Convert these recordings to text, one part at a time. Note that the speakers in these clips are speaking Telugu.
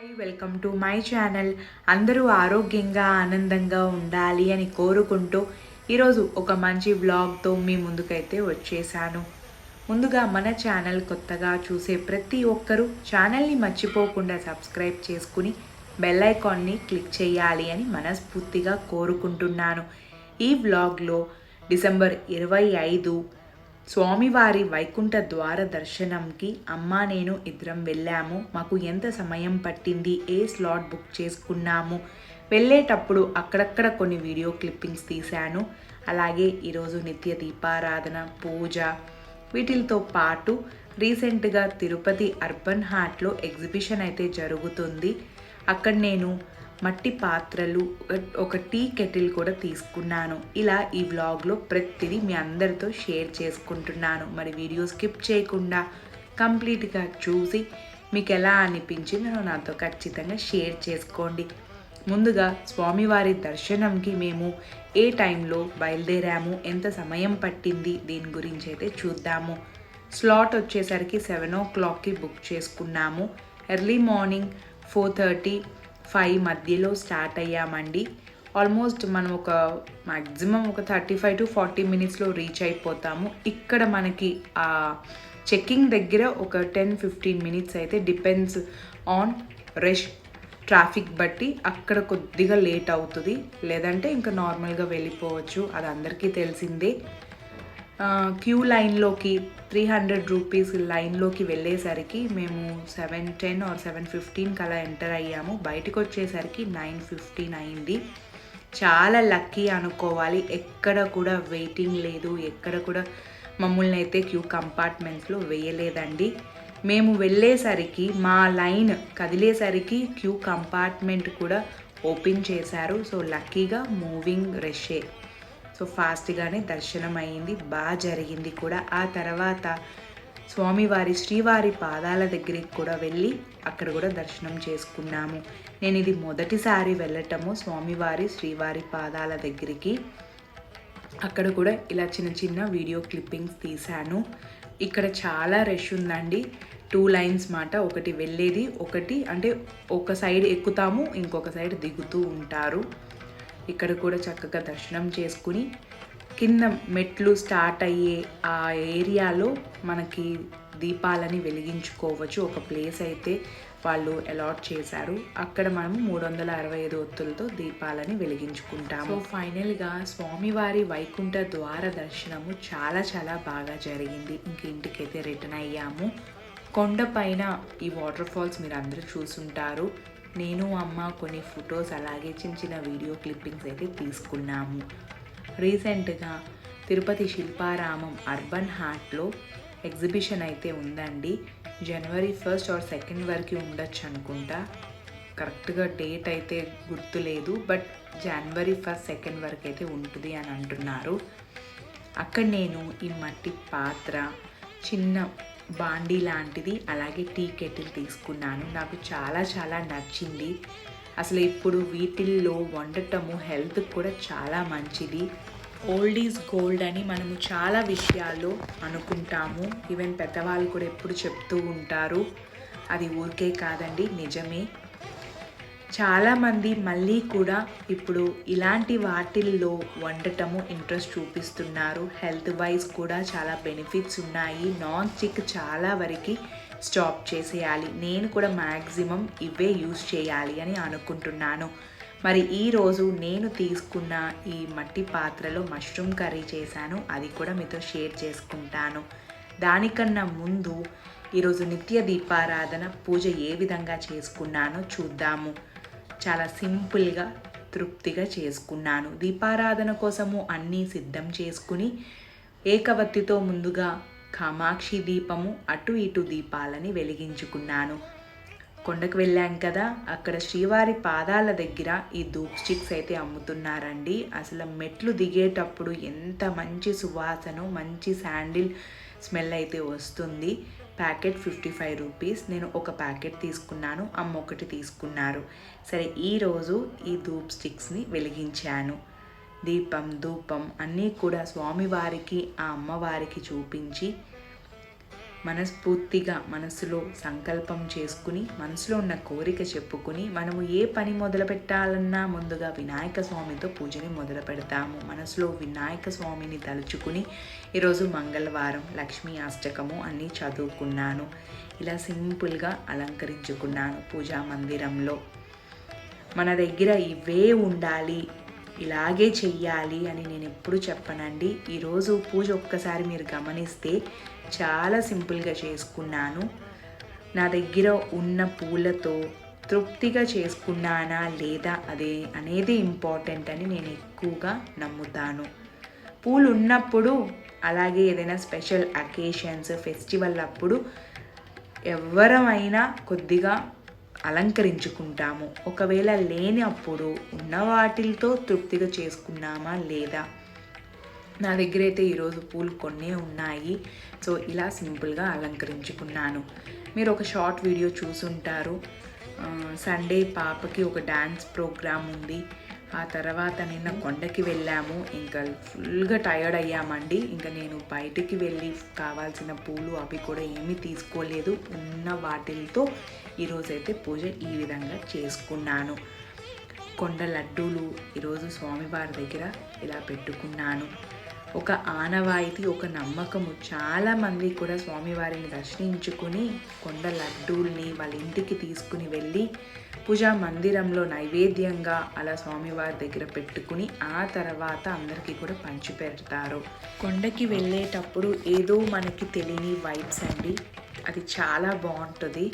Hi welcome to my channel అందరూ ఆరోగ్యంగా ఆనందంగా ఉండాలి అని కోరుకుంటూ ఈరోజు ఒక మంచి వ్లాగ్తో మీ ముందుకైతే వచ్చేసాను. ముందుగా మన ఛానల్ కొత్తగా చూసే ప్రతి ఒక్కరూ ఛానల్ని మర్చిపోకుండా సబ్స్క్రైబ్ చేసుకుని బెల్ ఐకాన్ని క్లిక్ చేయాలి అని మనస్ఫూర్తిగా కోరుకుంటున్నాను. ఈ వ్లాగ్లో డిసెంబర్ ఇరవై ఐదు స్వామివారి వైకుంఠ ద్వార దర్శనంకి అమ్మ నేను ఇద్దరం వెళ్ళాము. మాకు ఎంత సమయం పట్టింది? ఏ స్లాట్ బుక్ చేసుకున్నాము? వెళ్ళేటప్పుడు అక్కడక్కడ కొన్ని వీడియో క్లిప్పింగ్స్ తీశాను. అలాగే ఈరోజు నిత్య దీపారాధన పూజ వీటితో పాటు రీసెంట్గా తిరుపతి అర్బన్ హార్ట్లో ఎగ్జిబిషన్ అయితే జరుగుతుంది. అక్కడ నేను మట్టి పాత్రలు ఒక- టీ కెటిల్ కూడా తీసుకున్నాను. ఇలా ఈ వ్లాగ్లో ప్రతిదీ మీ అందరితో షేర్ చేసుకుంటున్నాను. మరి వీడియో స్కిప్ చేయకుండా కంప్లీట్గా చూసి మీకు ఎలా అనిపించిందో నాతో ఖచ్చితంగా షేర్ చేసుకోండి. ముందుగా స్వామివారి దర్శనంకి మేము ఏ టైంలో బయలుదేరాము ఎంత సమయం పట్టింది దీని గురించి అయితే చూద్దాము. స్లాట్ వచ్చేసరికి సెవెన్ ఓ క్లాక్కి బుక్ చేసుకున్నాము. Early morning four thirty five మధ్యలో స్టార్ట్ అయ్యామండి. ఆల్మోస్ట్ మనం ఒక మ్యాక్సిమం ఒక థర్టీ ఫైవ్ టు ఫార్టీ మినిట్స్లో రీచ్ అయిపోతాము. ఇక్కడ మనకి ఆ చెక్కింగ్ దగ్గర ఒక టెన్ ఫిఫ్టీన్ మినిట్స్ అయితే డిపెండ్స్ ఆన్ రష్ ట్రాఫిక్ బట్టి అక్కడ కొద్దిగా లేట్ అవుతుంది. లేదంటే ఇంకా నార్మల్గా వెళ్ళిపోవచ్చు. అది అందరికీ తెలిసిందే. క్యూ లైన్లోకి త్రీ హండ్రెడ్ రూపీస్ లైన్లోకి వెళ్ళేసరికి మేము సెవెన్ టెన్ ఆర్ సెవెన్ ఫిఫ్టీన్కి అలా ఎంటర్ అయ్యాము. బయటకు వచ్చేసరికి నైన్ ఫిఫ్టీన్ అయింది. చాలా లక్కీ అనుకోవాలి. ఎక్కడ కూడా వెయిటింగ్ లేదు. ఎక్కడ కూడా మమ్మల్ని అయితే క్యూ కంపార్ట్మెంట్స్లో వేయలేదండి. మేము వెళ్ళేసరికి మా లైన్ కదిలేసరికి క్యూ కంపార్ట్మెంట్ కూడా ఓపెన్ చేశారు. సో లక్కీగా మూవింగ్ రషే సో ఫాస్ట్గానే దర్శనం అయింది బాగా జరిగింది కూడా. ఆ తర్వాత స్వామివారి శ్రీవారి పాదాల దగ్గరికి కూడా వెళ్ళి అక్కడ కూడా దర్శనం చేసుకున్నాము. నేను ఇది మొదటిసారి వెళ్ళటము స్వామివారి శ్రీవారి పాదాల దగ్గరికి. అక్కడ కూడా ఇలా చిన్న చిన్న వీడియో క్లిప్పింగ్స్ తీశాను. ఇక్కడ చాలా రష్ ఉందండి. టూ లైన్స్ మాట ఒకటి వెళ్ళేది ఒకటి అంటే ఒక సైడ్ ఎక్కుతాము ఇంకొక సైడ్ దిగుతూ ఉంటారు. ఇక్కడ కూడా చక్కగా దర్శనం చేసుకుని కింద మెట్లు స్టార్ట్ అయ్యే ఆ ఏరియాలో మనకి దీపాలని వెలిగించుకోవచ్చు. ఒక ప్లేస్ అయితే వాళ్ళు అలాట్ చేశారు. అక్కడ మనం మూడు వందల అరవై ఐదు ఒత్తులతో దీపాలని వెలిగించుకుంటాము. ఫైనల్గా స్వామివారి వైకుంఠ ద్వార దర్శనము చాలా చాలా బాగా జరిగింది. ఇంక ఇంటికైతే రిటర్న్ అయ్యాము. కొండపైన ఈ వాటర్ ఫాల్స్ మీరు అందరూ చూసుంటారు. నేను అమ్మ కొన్ని ఫొటోస్ అలాగే చిన్న చిన్న వీడియో క్లిప్పింగ్స్ అయితే తీసుకున్నాము. రీసెంట్గా తిరుపతి శిల్పారామం అర్బన్ హార్ట్లో ఎగ్జిబిషన్ అయితే ఉందండి. జనవరి ఫస్ట్ ఆర్ సెకండ్ వరకు ఉండొచ్చు అనుకుంటా. కరెక్ట్గా డేట్ అయితే గుర్తులేదు బట్ జనవరి ఫస్ట్ సెకండ్ వరకు అయితే ఉంటుంది అని అంటున్నారు. అక్కడ నేను ఈ మట్టి పాత్ర చిన్న బాండీ లాంటిది అలాగే టీ కెటిల్ తీసుకున్నాను. నాకు చాలా చాలా నచ్చింది. అసలు ఇప్పుడు వీటిల్లో వండటము హెల్త్ కూడా చాలా మంచిది. ఓల్డ్ ఈజ్ గోల్డ్ అని మనము చాలా విషయాల్లో అనుకుంటాము. ఈవెన్ పెద్దవాళ్ళు కూడా ఎప్పుడు చెప్తూ ఉంటారు. అది ఊరికే కాదండి నిజమే. చాలామంది మళ్ళీ కూడా ఇప్పుడు ఇలాంటి వాటిల్లో వండటము ఇంట్రెస్ట్ చూపిస్తున్నారు. హెల్త్ వైజ్ కూడా చాలా బెనిఫిట్స్ ఉన్నాయి. నాన్ స్టిక్ చాలా వరకు స్టాప్ చేసేయాలి. నేను కూడా మ్యాక్సిమం ఇవే యూస్ చేయాలి అని అనుకుంటున్నాను. మరి ఈరోజు నేను తీసుకున్న ఈ మట్టి పాత్రలో మష్రూమ్ కర్రీ చేశాను. అది కూడా మీతో షేర్ చేసుకుంటాను. దానికన్నా ముందు ఈరోజు నిత్య దీపారాధన పూజ ఏ విధంగా చేసుకున్నానో చూద్దాము. చాలా సింపుల్గా తృప్తిగా చేసుకున్నాను. దీపారాధన కోసము అన్నీ సిద్ధం చేసుకుని ఏకవత్తితో ముందుగా కామాక్షి దీపము అటు ఇటు దీపాలని వెలిగించుకున్నాను. కొండకు వెళ్ళాం కదా అక్కడ శ్రీవారి పాదాల దగ్గర ఈ ధూప్ స్టిక్స్ అయితే అమ్ముతున్నారండి. అసలు మెట్లు దిగేటప్పుడు ఎంత మంచి సువాసన మంచి శాండిల్ స్మెల్ అయితే వస్తుంది. Packet fifty five rupees. నేను ఒక ప్యాకెట్ తీసుకున్నాను అమ్మ ఒకటి తీసుకున్నారు. సరే ఈరోజు ఈ ధూప్ స్టిక్స్ని వెలిగించాను. దీపం ధూపం అన్నీ కూడా స్వామివారికి ఆ అమ్మవారికి చూపించి మనస్ఫూర్తిగా మనసులో సంకల్పం చేసుకుని మనసులో ఉన్న కోరిక చెప్పుకుని మనము ఏ పని మొదలు పెట్టాలన్నా ముందుగా వినాయక స్వామితో పూజని మొదలు పెడతాము. మనసులో వినాయక స్వామిని తలుచుకుని ఈరోజు మంగళవారం లక్ష్మీ అష్టకము అన్నీ చదువుకున్నాను. ఇలా సింపుల్గా అలంకరించుకున్నాను పూజా మందిరంలో. మన దగ్గర ఇవే ఉండాలి ఇలాగే చెయ్యాలి అని నేను ఎప్పుడు చెప్పనండి. ఈరోజు పూజ ఒక్కసారి మీరు గమనిస్తే చాలా సింపుల్గా చేసుకున్నాను. నా దగ్గర ఉన్న పూలతో తృప్తిగా చేసుకున్నానా లేదా అదే అనేది ఇంపార్టెంట్ అని నేను ఎక్కువగా నమ్ముతాను. పూలు ఉన్నప్పుడు అలాగే ఏదైనా స్పెషల్ అకేషన్స్ ఫెస్టివల్ అప్పుడు ఎవరమైనా కొద్దిగా అలంకరించుకుంటాము. ఒకవేళ లేని అప్పుడు ఉన్న వాటితో తృప్తిగా చేసుకున్నామా లేదా నా దగ్గర అయితే ఈరోజు పూలు కొన్ని ఉన్నాయి. సో ఇలా సింపుల్గా అలంకరించుకున్నాను. మీరు ఒక షార్ట్ వీడియో చూసుంటారు. సండే పాపకి ఒక డ్యాన్స్ ప్రోగ్రామ్ ఉంది. ఆ తర్వాత నిన్న కొండకి వెళ్ళాము. ఇంకా ఫుల్గా టయర్డ్ అయ్యామండి. ఇంకా నేను బయటికి వెళ్ళి కావాల్సిన పూలు అవి కూడా ఏమీ తీసుకోలేదు. ఉన్న వాటిలతో ఈరోజైతే పూజ ఈ విధంగా చేసుకున్నాను. కొండ లడ్డూలు ఈరోజు స్వామివారి దగ్గర ఇలా పెట్టుకున్నాను. ఒక ఆనవాయితీ ఒక నమ్మకము. చాలామంది కూడా స్వామివారిని దర్శించుకుని కొండ లడ్డూల్ని వాళ్ళ ఇంటికి తీసుకుని వెళ్ళి పూజా మందిరంలో నైవేద్యంగా అలా స్వామివారి దగ్గర పెట్టుకుని ఆ తర్వాత అందరికీ కూడా పంచి పెడతారు. కొండకి వెళ్ళేటప్పుడు ఏదో మనకి తెలియని వైబ్స్ అండి. అది చాలా బాగుంటుంది.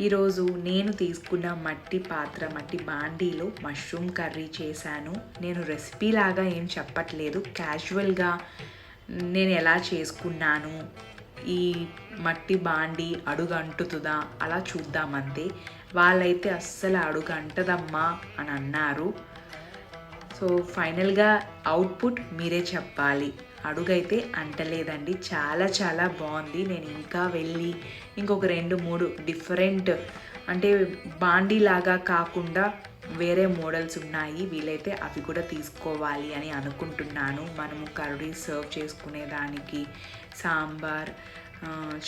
ఈరోజు నేను తీసుకున్న మట్టి పాత్ర మట్టి బాండీలో మష్రూమ్ కర్రీ చేశాను. నేను రెసిపీ లాగా ఏం చెప్పట్లేదు. క్యాజువల్గా నేను ఎలా చేసుకున్నాను ఈ మట్టి బాండి అడుగు అంటుతుందా అలా చూద్దామంతే వాళ్ళైతే అస్సలు అడుగు అంటదమ్మా అని అన్నారు. సో ఫైనల్గా అవుట్పుట్ మీరే చెప్పాలి. అడుగైతే అంటలేదండి. చాలా చాలా బాగుంది. నేను ఇంకా వెళ్ళి ఇంకొక రెండు మూడు డిఫరెంట్ అంటే బాండీ లాగా కాకుండా వేరే మోడల్స్ ఉన్నాయి. వీలైతే అవి కూడా తీసుకోవాలి అని అనుకుంటున్నాను. మనము కర్రీ సర్వ్ చేసుకునే దానికి సాంబార్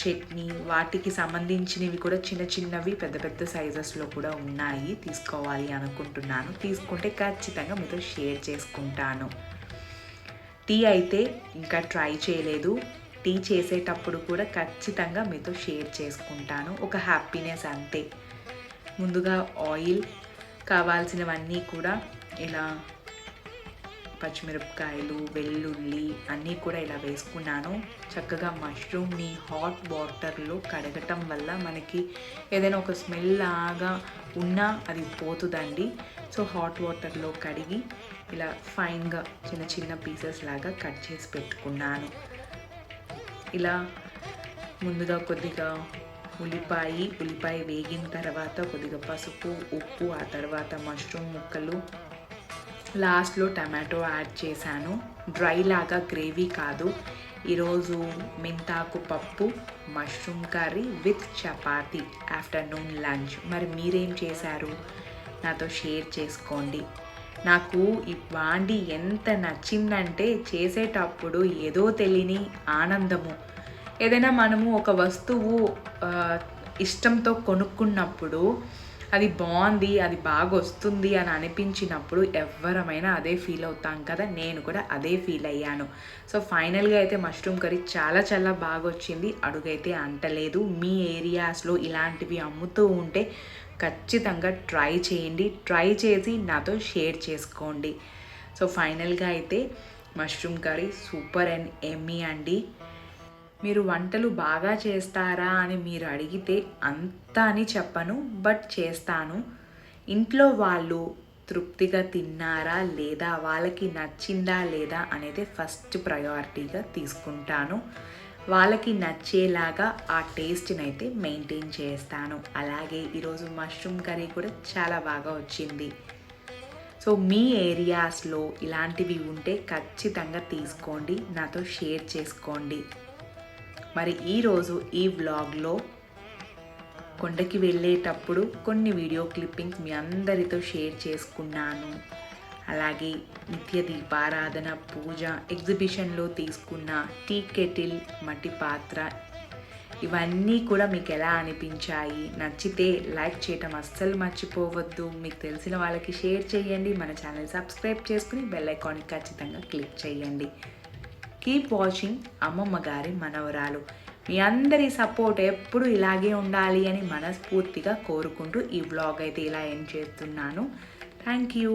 చట్నీ వాటికి సంబంధించినవి కూడా చిన్న చిన్నవి పెద్ద పెద్ద సైజెస్లో కూడా ఉన్నాయి. తీసుకోవాలి అనుకుంటున్నాను. తీసుకుంటే ఖచ్చితంగా మీతో షేర్ చేసుకుంటాను. టీ అయితే ఇంకా ట్రై చేయలేదు. టీ చేసేటప్పుడు కూడా ఖచ్చితంగా మీతో షేర్ చేసుకుంటాను. ఒక హ్యాపీనెస్ అంతే. ముందుగా ఆయిల్ కావాల్సినవన్నీ కూడా ఇలా పచ్చిమిరపకాయలు వెల్లుల్లి అన్నీ కూడా ఇలా వేసుకున్నాను. చక్కగా మష్రూమ్ని హాట్ వాటర్లో కడగటం వల్ల మనకి ఏదైనా ఒక స్మెల్ లాగా ఉన్నా అది పోతుందండి. సో హాట్ వాటర్లో కడిగి ఇలా ఫైన్గా చిన్న చిన్న పీసెస్ లాగా కట్ చేసి పెట్టుకున్నాను. ఇలా ముందుగా కొద్దిగా ఉల్లిపాయ ఉల్లిపాయ వేగిన తర్వాత కొద్దిగా పసుపు ఉప్పు ఆ తర్వాత మష్రూమ్ ముక్కలు లాస్ట్లో టమాటో యాడ్ చేశాను. డ్రై లాగా గ్రేవీ కాదు. ఈరోజు మెంతాకు పప్పు mushroom curry with chapati afternoon lunch. మరి మీరేం చేశారు? నాతో షేర్ చేసుకోండి. నాకు ఈ బాండి ఎంత నచ్చిందంటే చేసేటప్పుడు ఏదో తెలియని ఆనందము. ఏదైనా మనము ఒక వస్తువు ఇష్టంతో కొనుక్కున్నప్పుడు అది బాగుంది అది బాగా వస్తుంది అని అనిపించినప్పుడు ఎవరమైనా అదే ఫీల్ అవుతాం కదా. నేను కూడా అదే ఫీల్ అయ్యాను. సో ఫైనల్గా అయితే మష్రూమ్ కర్రీ చాలా చాలా బాగా వచ్చింది అడుగైతే అంటలేదు. మీ ఏరియాస్లో ఇలాంటివి అమ్ముతూ ఉంటే ఖచ్చితంగా ట్రై చేయండి. ట్రై చేసి నాతో షేర్ చేసుకోండి. సో ఫైనల్గా అయితే mushroom curry super and yummy అండి. మీరు వంటలు బాగా చేస్తారా అని మీరు అడిగితే అంత అని చెప్పను బట్ చేస్తాను. ఇంట్లో వాళ్ళు తృప్తిగా తిన్నారా లేదా వాళ్ళకి నచ్చిందా లేదా అనేది ఫస్ట్ ప్రయారిటీగా తీసుకుంటాను. వాళ్ళకి నచ్చేలాగా ఆ టేస్ట్ని అయితే మెయింటైన్ చేస్తాను. అలాగే ఈరోజు మష్రూమ్ కర్రీ కూడా చాలా బాగా వచ్చింది. సో మీ ఏరియాస్లో ఇలాంటివి ఉంటే ఖచ్చితంగా తీసుకోండి. నాతో షేర్ చేసుకోండి. మరి ఈరోజు ఈ వ్లాగ్లో కొండకి వెళ్ళేటప్పుడు కొన్ని వీడియో క్లిప్పింగ్స్ మీ అందరితో షేర్ చేసుకున్నాను. అలాగే నిత్య దీపారాధన పూజ ఎగ్జిబిషన్లో తీసుకున్న టీ కెటిల్ మట్టి పాత్ర ఇవన్నీ కూడా మీకు ఎలా అనిపించాయి? నచ్చితే లైక్ చేయటం అస్సలు మర్చిపోవద్దు. మీకు తెలిసిన వాళ్ళకి షేర్ చేయండి. మన ఛానల్ సబ్స్క్రైబ్ చేసుకుని బెల్ ఐకాన్ ఖచ్చితంగా క్లిక్ చేయండి. కీప్ వాచింగ్ అమ్మమ్మ గారి మనవరాలు. మీ అందరి సపోర్ట్ ఎప్పుడు ఇలాగే ఉండాలి అని మనస్ఫూర్తిగా కోరుకుంటూ ఈ బ్లాగ్ అయితే ఇలా ఎండ్ చేస్తున్నాను. Thank you